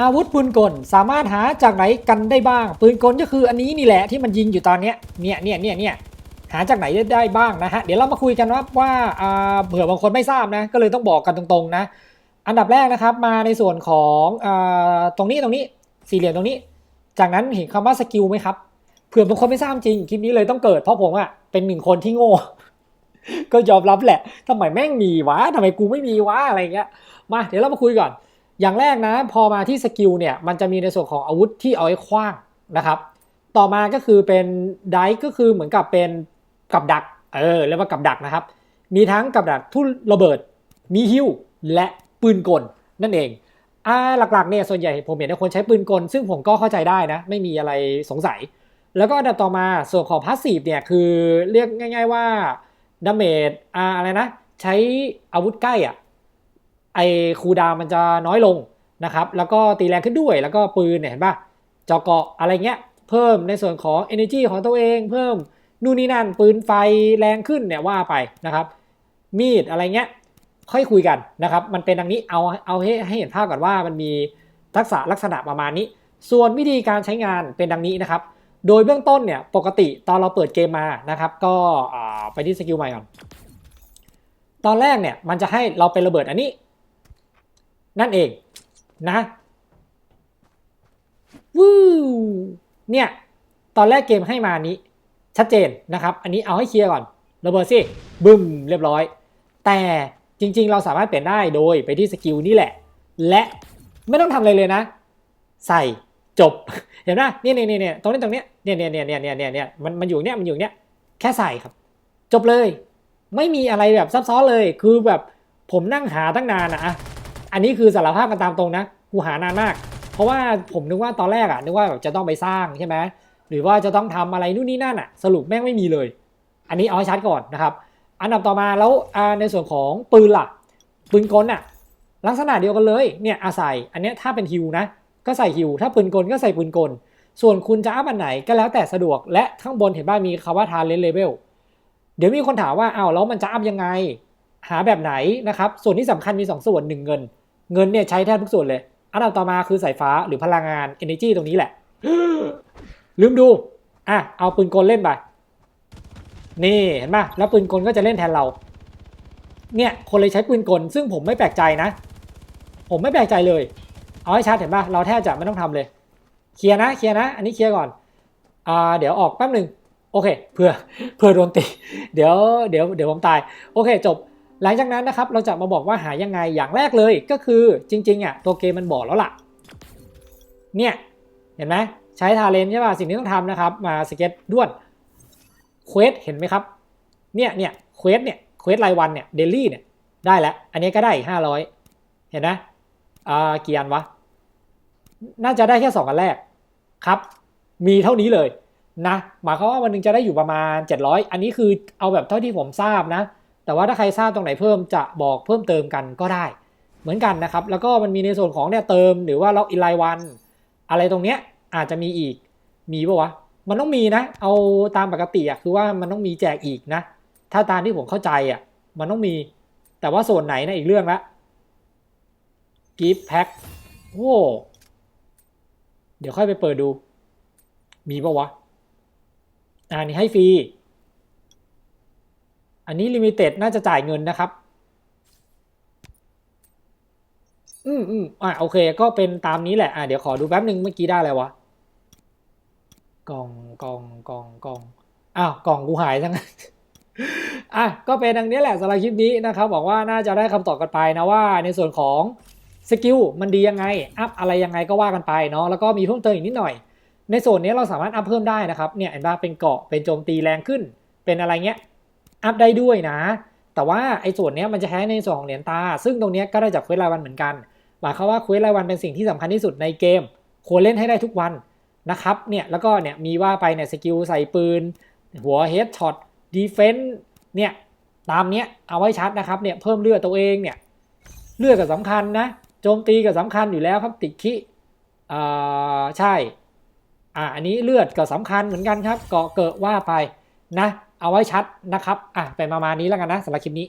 อาวุธปืนกลสามารถหาจากไหนกันได้บ้าง ปืนกลก็คืออันนี้นี่แหละที่มันยิงอยู่ตอนเนี้ยเนี่ยเนี่ยเนี่ยเนี่ยหาจากไหนได้บ้างนะฮะเดี๋ยวเรามาคุยกันว่าว่าอ่าเผื่อบางคนไม่ทราบนะก็เลยต้องบอกกันตรงๆนะ อันดับแรกนะครับมาในส่วนของอาตรงนี้ตรงนี้สี่เหลี่ยมตรงนี้ จากนั้นเห็นคำว่าสกิลไหมครับเผื่อบางคนไม่ทราบจริงคลิปนี้เลยต้องเกิดเพราะผมอะเป็นหนึ่งคนที่โง่ก็ยอมรับแหละทำไมแม่งมีวะทำไมกูไม่มีวะอะไรเงี้ยมาเดี๋ยวเรามาคุยก่อน อย่างแรกนะพอมาที่สกิลเนี่ยมันจะมีในส่วนของอาวุธที่เอาไว้คว้างนะครับ ต่อมาก็คือเป็นไดก็คือเหมือนกับเป็นกับดักเออเรียกว่ากับดักนะครับ มีทั้งกับดักทุ่นระเบิด มีฮิ้วและปืนกลนั่นเองอ่าหลักๆเนี่ยส่วนใหญ่ผมเห็นคนใช้ปืนกล ซึ่งผมก็เข้าใจได้นะ ไม่มีอะไรสงสัย แล้วก็อันดับต่อมาส่วนของพาสซีฟเนี่ยคือเรียกง่าย ๆว่าดาเมจอ่าอะไรนะ ใช้อาวุธใกล้อะ ไอคูดาวมันจะน้อยลงนะครับแล้วก็ตีแรงขึ้นด้วยแล้วก็ปืนเนี่ยเห็นปะจอเกาะอะไรเงี้ยเพิ่มในส่วนของ energy ของตัวเอง เพิ่มนู่นนี่นั่นปืนไฟแรงขึ้นเนี่ยว่าไปนะครับมีดอะไรเงี้ยค่อยคุยกันนะครับมันเป็นดังนี้เอาเอาให้ให้เห็นภาพก่อนว่ามันมีทักษะลักษณะประมาณนี้ ส่วนวิธีการใช้งานเป็นดังนี้นะครับโดยเบื้องต้นเนี่ยปกติตอนเราเปิดเกมมานะครับก็ไปที่สกิลใหม่ก่อนตอนแรกเนี่ยมันจะให้เราเป็นระเบิดอันนี้ นั่นเองนะวู้เนี่ยตอนแรกเกมให้มานี้ ชัดเจนนะครับ อันนี้เอาให้เคลียร์ก่อนระเบิดสิบึ้มเรียบร้อย แต่จริง ๆ เราสามารถเปลี่ยนได้โดยไปที่สกิลนี่แหละ และไม่ต้องทำอะไรเลยนะ ใส่จบเห็นไหมเนี่ยเนี่ยเนี่ยตรงนี้ตรงเนี้ยเนี่ยเนี่ยเนี่ยเนี่ยเนี่ยเนี่ยเนี่ยมันมันอยู่เนี่ยมันอยู่เนี่ยแค่ใส่ครับ จบเลย ไม่มีอะไรแบบซับซ้อนเลยคือแบบผมนั่งหาตั้งนานนะ อันนี้คือสารภาพกันตามตรงนะกูหานานมาก เพราะว่าผมนึกว่าตอนแรกอะนึกว่าแบบจะต้องไปสร้างใช่ไหมหรือว่าจะต้องทำอะไรนู่นนี่นั่นอะสรุปแม่งไม่มีเลย อันนี้เอาให้ชัดก่อนนะครับ อันดับต่อมาแล้วในส่วนของปืนล่ะปืนกลน่ะลักษณะเดียวกันเลยเนี่ยอาศัยอันนี้ถ้าเป็นฮิวนะก็ใส่ฮิวถ้าปืนกลก็ใส่ปืนกล ส่วนคุณจะอัพอันไหนก็แล้วแต่สะดวกและข้างบนเห็นบ้างมีคำว่าทาเลนเลเวลเดี๋ยวมีคนถามว่าอ้าวแล้วมันจะอัพยังไง หาแบบไหนนะครับ ส่วนที่สำคัญมี 2 ส่วน 1 เงิน เงินเนี่ยใช้แทบทุกส่วนเลย อันดับต่อมาคือสายฟ้าหรือพลังงาน energy ตรงนี้แหละ ลืมดู อะ เอาปืนกลเล่นไป นี่เห็นป่ะแล้วปืนกลก็จะเล่นแทนเรา เนี่ย คนเลยใช้ปืนกล ซึ่งผมไม่แปลกใจนะ ผมไม่แปลกใจเลย เอาให้ชัดเห็นป่ะ เราแทบจะไม่ต้องทำเลย เคลียร์นะ เคลียร์นะ อันนี้เคลียร์ก่อนอ่าเดี๋ยวออกแป๊บหนึ่ง โอเค เพื่อ เพื่อโดนตี เดี๋ยว เดี๋ยว เดี๋ยวผมตาย โอเค จบ หลังจากนั้นนะครับเราจะมาบอกว่าหายังไงอย่างแรกเลยก็คือจริงๆอะตัวเกมมันบอกแล้วล่ะ เนี่ย เห็นไหมใช้ทาเลนใช่ป่ะสิ่งที่ต้องทำนะครับ มาสเก็ตด้วนเควสเห็นไหมครับ เนี่ยเนี่ยเควสเนี่ยเควสรายวันเนี่ยเดลี่เนี่ยได้แล้ว อันนี้ก็ได้อีกห้าร้อยเห็นไหมอ่ากี่อันวะ น่าจะได้แค่สองอันแรกครับ มีเท่านี้เลยนะหมายความว่าวันหนึงจะได้อยู่ประมาณ 700 อันนี้คือเอาแบบเท่าที่ผมทราบนะ แต่ว่าถ้าใครทราบตรงไหนเพิ่มจะบอกเพิ่มเติมกันก็ได้ เหมือนกันนะครับ แล้วก็มันมีในส่วนของเนี่ยเติมหรือว่าล็อกอินรายวัน อะไรตรงเนี้ยอาจจะมีอีกมีปะวะมันต้องมีนะ เอาตามปกติอะคือว่ามันต้องมีแจกอีกนะ ถ้าตามที่ผมเข้าใจอะมันต้องมี แต่ว่าส่วนไหนนะอีกเรื่องละกิฟต์แพ็คโอ้เดี๋ยวค่อยไปเปิดดู มีปะวะอันนี้ให้ฟรี อันนี้ลิมิเต็ดน่าจะจ่ายเงินนะครับ อืมอืมอะโอเค ก็เป็นตามนี้แหละ อะเดี๋ยวขอดูแป๊บหนึ่งเมื่อกี้ได้อะไรวะ กล่องกล่องกล่องกล่องอ้าวกล่องกูหายทั้งนั้นอะก็เป็นดังนี้แหละสำหรับคลิปนี้นะครับบอกว่าน่าจะได้คำตอบกันไปนะว่า ในส่วนของสกิลมันดียังไง อัพอะไรยังไงก็ว่ากันไปเนาะแล้วก็มีเพิ่มเติมอีกนิดหน่อย ในส่วนนี้เราสามารถอัพเพิ่มได้นะครับเนี่ยเห็นป่ะเป็นเกาะเป็นโจมตีแรงขึ้น เป็นอะไรเงี้ย อัพได้ด้วยนะ แต่ว่าไอ้ส่วนเนี้ยมันจะใช้ในส่วนของเหรียญตา ซึ่งตรงเนี้ยก็ได้จากเควสรายวันเหมือนกัน หมายความว่าเควสรายวันเป็นสิ่งที่สำคัญที่สุดในเกม ควรเล่นให้ได้ทุกวันนะครับเนี่ยแล้วก็เนี่ยมีว่าไปเนี่ยสกิลใส่ปืน หัวเฮดช็อตดีเฟนต์เนี่ยตามเนี้ยเอาไว้ชัดนะครับเนี่ยเพิ่มเลือดตัวเองเนี่ยเลือดก็สำคัญนะโจมตีก็สำคัญอยู่แล้วครับติดคิอ่าใช่อ่าอันนี้เลือดก็สำคัญเหมือนกันครับเกาะเกิดว่าไปนะ เอาไว้ชัดนะครับ อะเป็นประมาณนี้แล้วกันนะสำหรับคลิปนี้